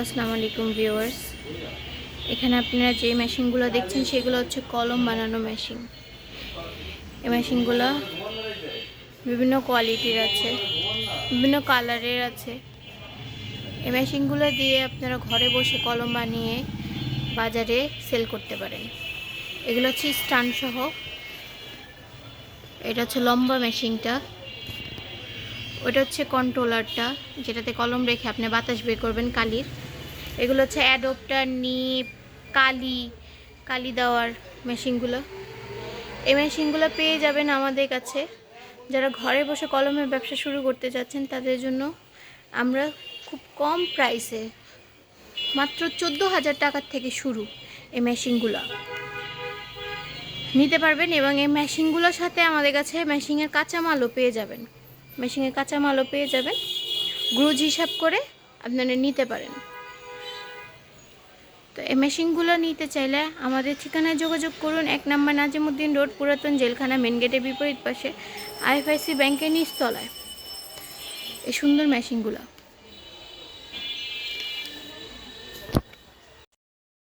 আসসালামু আলাইকুম ভিউয়ার্স। এখানে আপনারা যে মেশিনগুলো দেখছেন, সেগুলো হচ্ছে কলম বানানো মেশিন। এই মেশিনগুলো বিভিন্ন কোয়ালিটির আছে, বিভিন্ন কালারের আছে। এই মেশিনগুলো দিয়ে আপনারা ঘরে বসে কলম বানিয়ে বাজারে সেল করতে পারেন। এগুলো হচ্ছে স্টান সহ। এটা হচ্ছে লম্বা মেশিনটা। ওটা হচ্ছে কন্ট্রোলারটা যেটাতে কলম রেখে আপনি বাতাস বের করবেন কালির। এগুলো হচ্ছে অ্যাডপ্টার নিপ কালি কালি দেওয়ার মেশিনগুলো এই মেশিনগুলো পেয়ে যাবেন আমাদের কাছে। যারা ঘরে বসে কলমের ব্যবসা শুরু করতে চাচ্ছেন তাদের জন্য আমরা খুব কম প্রাইসে মাত্র চোদ্দ হাজার টাকার থেকে শুরু এই মেশিনগুলো নিতে পারবেন এবং এই মেশিনগুলোর সাথে আমাদের কাছে মেশিনের কাঁচামালও পেয়ে যাবেন। মেশিনের কাঁচামালও পেয়ে যাবেন। গ্রুজ হিসাব করে আপনারা নিতে পারেন। তো এই মেশিনগুলো নিতে চাইলে আমাদের ঠিকানায় যোগাযোগ করুন। এক নম্বর নাজিমুদ্দিন রোড, পুরাতন জেলখানা মেন গেটের বিপরীত পাশে, আইএফআইসি ব্যাংকের নিচতলায়। এই সুন্দর মেশিনগুলো।